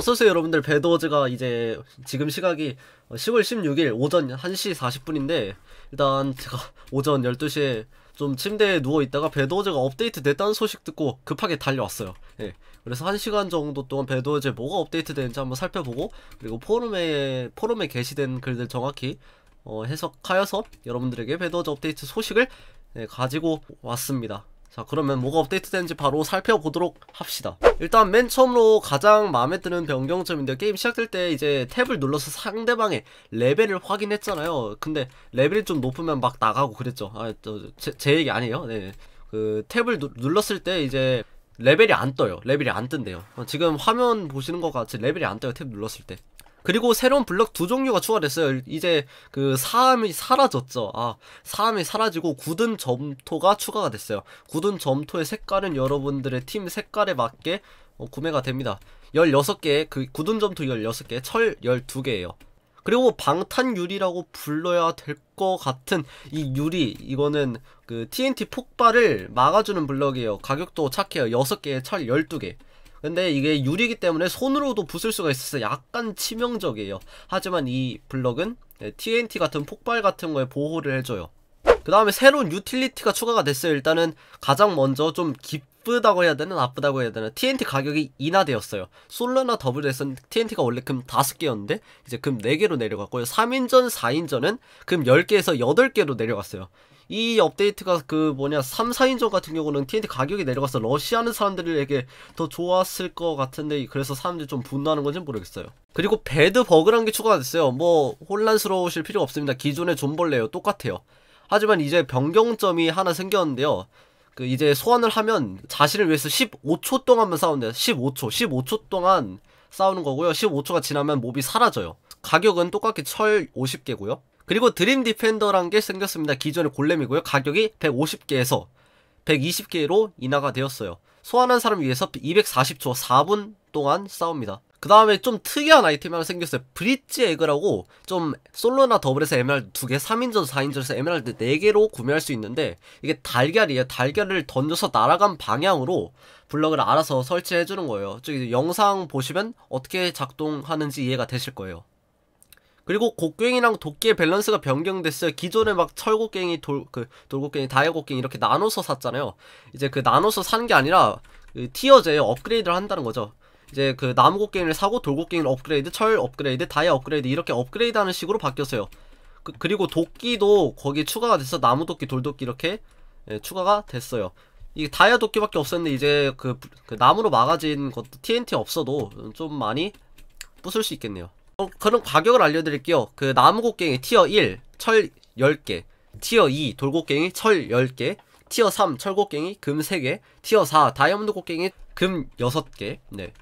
어서오세요 여러분들. 배드워즈가 이제 지금 시각이 10월 16일 오전 1시 40분인데 일단 제가 오전 12시에 좀 침대에 누워있다가 배드워즈가 업데이트 됐다는 소식 듣고 급하게 달려왔어요. 예. 그래서 1시간 정도 동안 배드워즈에 뭐가 업데이트 되는지 한번 살펴보고 그리고 포럼에 포럼에 게시된 글들 정확히 어, 해석하여서 여러분들에게 배드워즈 업데이트 소식을 예, 가지고 왔습니다 자 그러면 뭐가 업데이트 되는지 바로 살펴보도록 합시다. 일단 맨 처음으로 가장 마음에 드는 변경점인데 게임 시작될 때 이제 탭을 눌러서 상대방의 레벨을 확인했잖아요. 근데 레벨이 좀 높으면 막 나가고 그랬죠. 아제 제 얘기 아니에요? 네 그 탭을 누, 눌렀을 때 이제 레벨이 안 떠요. 레벨이 안 뜬대요. 지금 화면 보시는 것 같이 레벨이 안 떠요 탭 눌렀을 때 그리고 새로운 블럭 두 종류가 추가됐어요. 이제 그 사암이 사라졌죠. 아, 사암이 사라지고 굳은 점토가 추가가 됐어요. 굳은 점토의 색깔은 여러분들의 팀 색깔에 맞게 어, 구매가 됩니다. 16개, 그 굳은 점토 16개, 철 12개예요. 그리고 방탄 유리라고 불러야 될 것 같은 이 유리 이거는 그 TNT 폭발을 막아주는 블럭이에요. 가격도 착해요. 6개에 철 12개. 근데 이게 유리기 때문에 손으로도 부술 수가 있어서 약간 치명적이에요. 하지만 이 블럭은 TNT 같은 폭발 같은 거에 보호를 해줘요. 그 다음에 새로운 유틸리티가 추가가 됐어요. 일단은 가장 먼저 좀 기쁘다고 해야 되나? 나쁘다고 해야 되나? TNT 가격이 인하되었어요. 솔로나 더블에서는 TNT가 원래 금 5개였는데 이제 금 4개로 내려갔고요. 3인전, 4인전은 금 10개에서 8개로 내려갔어요. 이 업데이트가 그 뭐냐 3, 4인전 같은 경우는 TNT 가격이 내려가서 러시하는 사람들에게 더 좋았을 것 같은데 그래서 사람들이 좀 분노하는 건지 모르겠어요. 그리고 배드 버그란 게 추가가 됐어요. 뭐 혼란스러우실 필요 없습니다. 기존의 존벌레요. 똑같아요. 하지만 이제 변경점이 하나 생겼는데요 그 이제 소환을 하면 자신을 위해서 15초 동안만 싸운대요 15초 15초 동안 싸우는 거고요 15초가 지나면 몹이 사라져요 가격은 똑같게 철 50개고요 그리고 드림 디펜더란 게 생겼습니다. 기존의 골렘이고요. 가격이 150개에서 120개로 인하가 되었어요. 소환한 사람을 위해서 240초 4분 동안 싸웁니다. 그 다음에 좀 특이한 아이템이 하나 생겼어요. 브릿지 에그라고 좀 솔로나 더블에서 에메랄드 2개, 3인전, 4인전에서 에메랄드 4개로 구매할 수 있는데 이게 달걀이에요. 달걀을 던져서 날아간 방향으로 블럭을 알아서 설치해 주는 거예요. 저기 영상 보시면 어떻게 작동하는지 이해가 되실 거예요. 그리고 곡괭이랑 도끼의 밸런스가 변경됐어요. 기존에 막 철곡괭이, 돌, 그, 돌곡괭이, 다이아곡괭이 이렇게 나눠서 샀잖아요. 이제 그 나눠서 산 게 아니라, 그 티어제에 업그레이드를 한다는 거죠. 이제 그 나무 곡괭이를 사고 돌곡괭이를 업그레이드, 철 업그레이드, 다이아 업그레이드 이렇게 업그레이드 하는 식으로 바뀌었어요. 그, 리고 도끼도 거기 추가가 돼서 나무 도끼, 돌 도끼 이렇게 예, 추가가 됐어요. 이 다이아 도끼밖에 없었는데 이제 그, 그 나무로 막아진 것도 TNT 없어도 좀 많이 부술 수 있겠네요. 어, 그럼 가격을 알려드릴게요. 그 나무곡괭이 티어 1 철 10개 티어 2 돌곡괭이 철 10개 티어 3 철곡괭이 금 3개 티어 4 다이아몬드 곡괭이 금 6개 네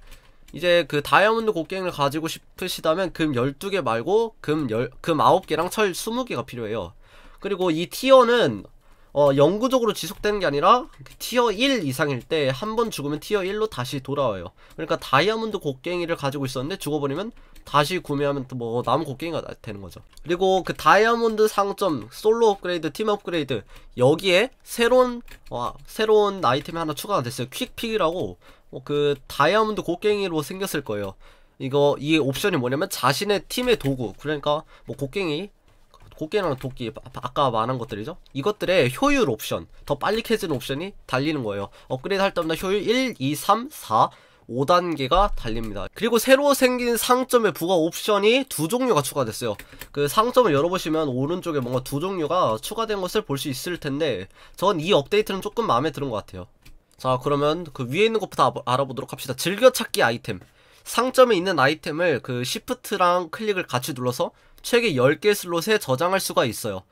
이제 그 다이아몬드 곡괭이를 가지고 싶으시다면 금 12개 말고 금, 10, 금 9개랑 철 20개가 필요해요. 그리고 이 티어는 어, 영구적으로 지속되는 게 아니라 티어 1 이상일 때 한 번 죽으면 티어 1로 다시 돌아와요. 그러니까 다이아몬드 곡괭이를 가지고 있었는데 죽어버리면 다시 구매하면 또 뭐 남은 곡괭이가 되는 거죠. 그리고 그 다이아몬드 상점, 솔로 업그레이드, 팀 업그레이드 여기에 새로운 와, 새로운 아이템이 하나 추가가 됐어요. 퀵픽이라고 어, 그 다이아몬드 곡괭이로 생겼을 거예요. 이거 이 옵션이 뭐냐면 자신의 팀의 도구 그러니까 뭐 곡괭이 곡괭이랑 도끼 아까 말한 것들이죠? 이것들의 효율 옵션 더 빨리 캐지는 옵션이 달리는 거예요. 업그레이드 할 때마다 효율 1, 2, 3, 4 5단계가 달립니다. 그리고 새로 생긴 상점의 부가 옵션이 두 종류가 추가됐어요. 그 상점을 열어보시면 오른쪽에 뭔가 두 종류가 추가된 것을 볼 수 있을 텐데 전 이 업데이트는 조금 마음에 드는 것 같아요. 자 그러면 그 위에 있는 것부터 알아보도록 합시다. 즐겨찾기 아이템 상점에 있는 아이템을 그 시프트랑 클릭을 같이 눌러서 최대 10개 슬롯에 저장할 수가 있어요.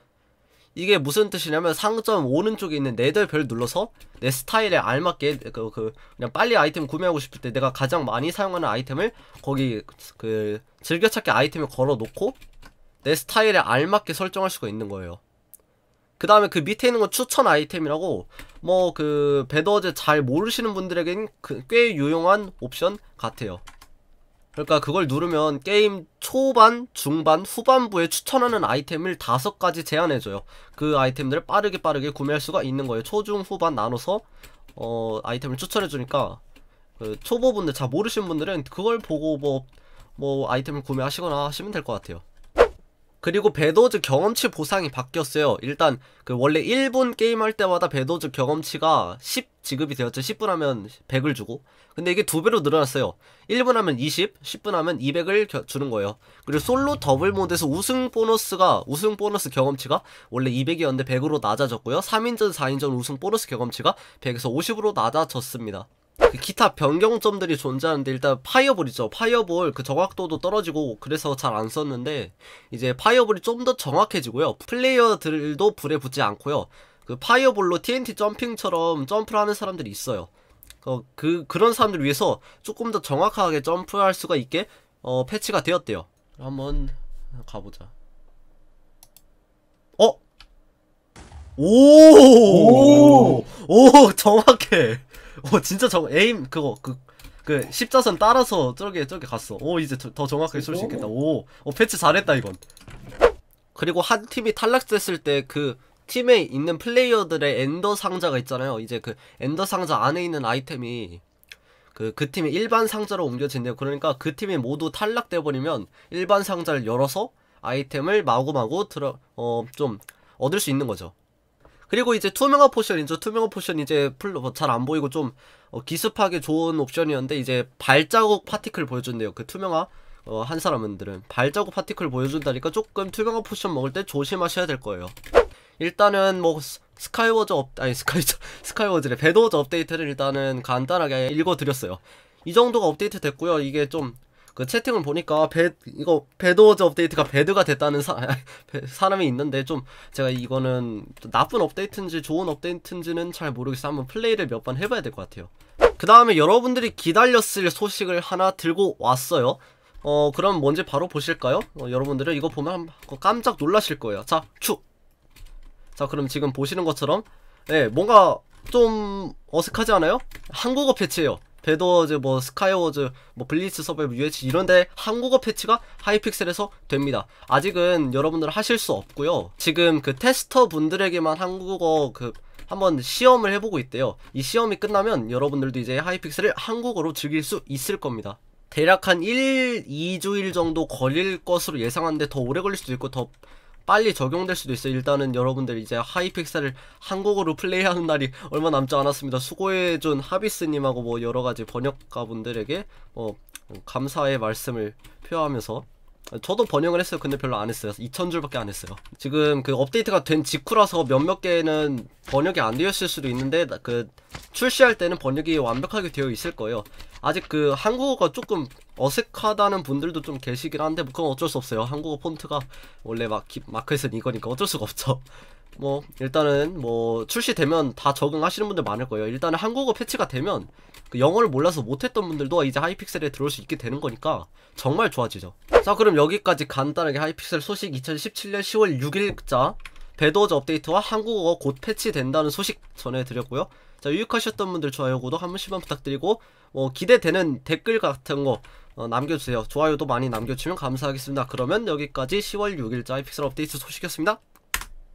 이게 무슨 뜻이냐면 상점 오른쪽에 있는 네덜별 눌러서 내 스타일에 알맞게 그, 그 그냥 빨리 아이템 구매하고 싶을 때 내가 가장 많이 사용하는 아이템을 거기 그 즐겨찾기 아이템을 걸어 놓고 내 스타일에 알맞게 설정할 수가 있는 거예요. 그 다음에 그 밑에 있는 건 추천 아이템이라고 뭐 그 배더즈 잘 모르시는 분들에겐 그 꽤 유용한 옵션 같아요. 그러니까 그걸 누르면 게임 초반, 중반, 후반부에 추천하는 아이템을 다섯 가지 제안해줘요. 그 아이템들을 빠르게 빠르게 구매할 수가 있는 거예요. 초, 중, 후반 나눠서 어, 아이템을 추천해주니까 그 초보분들 잘 모르시는 분들은 그걸 보고 뭐, 뭐 아이템을 구매하시거나 하시면 될 것 같아요. 그리고 배도즈 경험치 보상이 바뀌었어요. 일단 그 원래 1분 게임할 때마다 배도즈 경험치가 10 지급이 되었죠. 10분 하면 100을 주고. 근데 이게 두 배로 늘어났어요. 1분 하면 20, 10분 하면 200을 주는 거예요. 그리고 솔로 더블 모드에서 우승 보너스가 우승 보너스 경험치가 원래 200이었는데 100으로 낮아졌고요. 3인전, 4인전 우승 보너스 경험치가 100에서 50으로 낮아졌습니다. 그 기타 변경점들이 존재하는데 일단 파이어볼 있죠. 파이어볼 그 정확도도 떨어지고 그래서 잘 안 썼는데 이제 파이어볼이 좀 더 정확해지고요. 플레이어들도 불에 붙지 않고요. 그 파이어볼로 TNT 점핑처럼 점프를 하는 사람들이 있어요. 어, 그 그런 사람들 위해서 조금 더 정확하게 점프할 수가 있게 어, 패치가 되었대요. 한번 가보자. 어? 오! 오, 정확해. 오, 진짜 정, 에임, 그거, 그, 그, 십자선 따라서 저기, 저기 갔어. 오, 이제 더, 더 정확하게 쏠 수 있겠다. 오, 오, 패치 잘했다, 이건. 그리고 한 팀이 탈락됐을 때 그, 팀에 있는 플레이어들의 엔더 상자가 있잖아요. 이제 그, 엔더 상자 안에 있는 아이템이, 그, 그 팀이 일반 상자로 옮겨진대요. 그러니까 그 팀이 모두 탈락돼 버리면 일반 상자를 열어서 아이템을 마구마구 들어, 어, 좀, 얻을 수 있는 거죠. 그리고 이제 투명화 포션이죠. 투명화 포션 이제 풀잘 안 보이고 좀 어, 기습하기 좋은 옵션이었는데 이제 발자국 파티클 보여준대요. 그 투명화 어, 한 사람들은 발자국 파티클 보여준다니까 조금 투명화 포션 먹을 때 조심하셔야 될 거예요. 일단은 뭐 스- 스카이워즈 업 아니 스카이워즈 스카이워즈래 배드워즈 업데이트를 일단은 간단하게 읽어드렸어요. 이 정도가 업데이트 됐고요. 이게 좀 그 채팅을 보니까 배 이거 배드워즈 업데이트가 배드가 됐다는 사, 사람이 있는데 좀 제가 이거는 나쁜 업데이트인지 좋은 업데이트인지는 잘 모르겠어. 한번 플레이를 몇 번 해봐야 될 것 같아요. 그 다음에 여러분들이 기다렸을 소식을 하나 들고 왔어요. 어 그럼 뭔지 바로 보실까요? 어, 여러분들은 이거 보면 한- 깜짝 놀라실 거예요. 자, 축. 자, 그럼 지금 보시는 것처럼 네, 뭔가 좀 어색하지 않아요? 한국어 패치예요. 배드워즈, 뭐 스카이워즈, 뭐 블리츠 서바이브, UH 이런데 한국어 패치가 하이픽셀에서 됩니다. 아직은 여러분들 하실 수 없고요. 지금 그 테스터 분들에게만 한국어 그 한번 시험을 해보고 있대요. 이 시험이 끝나면 여러분들도 이제 하이픽셀을 한국어로 즐길 수 있을 겁니다. 대략 한 1, 2주일 정도 걸릴 것으로 예상하는데 더 오래 걸릴 수도 있고 더 빨리 적용될 수도 있어요. 일단은 여러분들 이제 하이픽셀을 한국어로 플레이하는 날이 얼마 남지 않았습니다. 수고해준 하비스님하고 뭐 여러 가지 번역가분들에게 어, 감사의 말씀을 표하면서 저도 번역을 했어요. 근데 별로 안 했어요. 2,000줄밖에 안 했어요. 지금 그 업데이트가 된 직후라서 몇몇 개는 번역이 안 되었을 수도 있는데 나- 그 출시할 때는 번역이 완벽하게 되어 있을 거예요. 아직 그 한국어가 조금 어색하다는 분들도 좀 계시긴 한데 뭐 그건 어쩔 수 없어요. 한국어 폰트가 원래 막 기- 마크에서는 이거니까 어쩔 수가 없죠. 뭐 일단은 뭐 출시되면 다 적응하시는 분들 많을 거예요. 일단은 한국어 패치가 되면 그 영어를 몰라서 못했던 분들도 이제 하이픽셀에 들어올 수 있게 되는 거니까 정말 좋아지죠. 자 그럼 여기까지 간단하게 하이픽셀 소식 2017년 10월 6일자 배드워즈 업데이트와 한국어 곧 패치된다는 소식 전해드렸고요. 자 유익하셨던 분들 좋아요 구독 한 번씩만 부탁드리고 뭐 기대되는 댓글 같은 거 어, 남겨주세요. 좋아요도 많이 남겨주시면 감사하겠습니다. 그러면 여기까지 10월 6일자 하이픽셀 업데이트 소식이었습니다.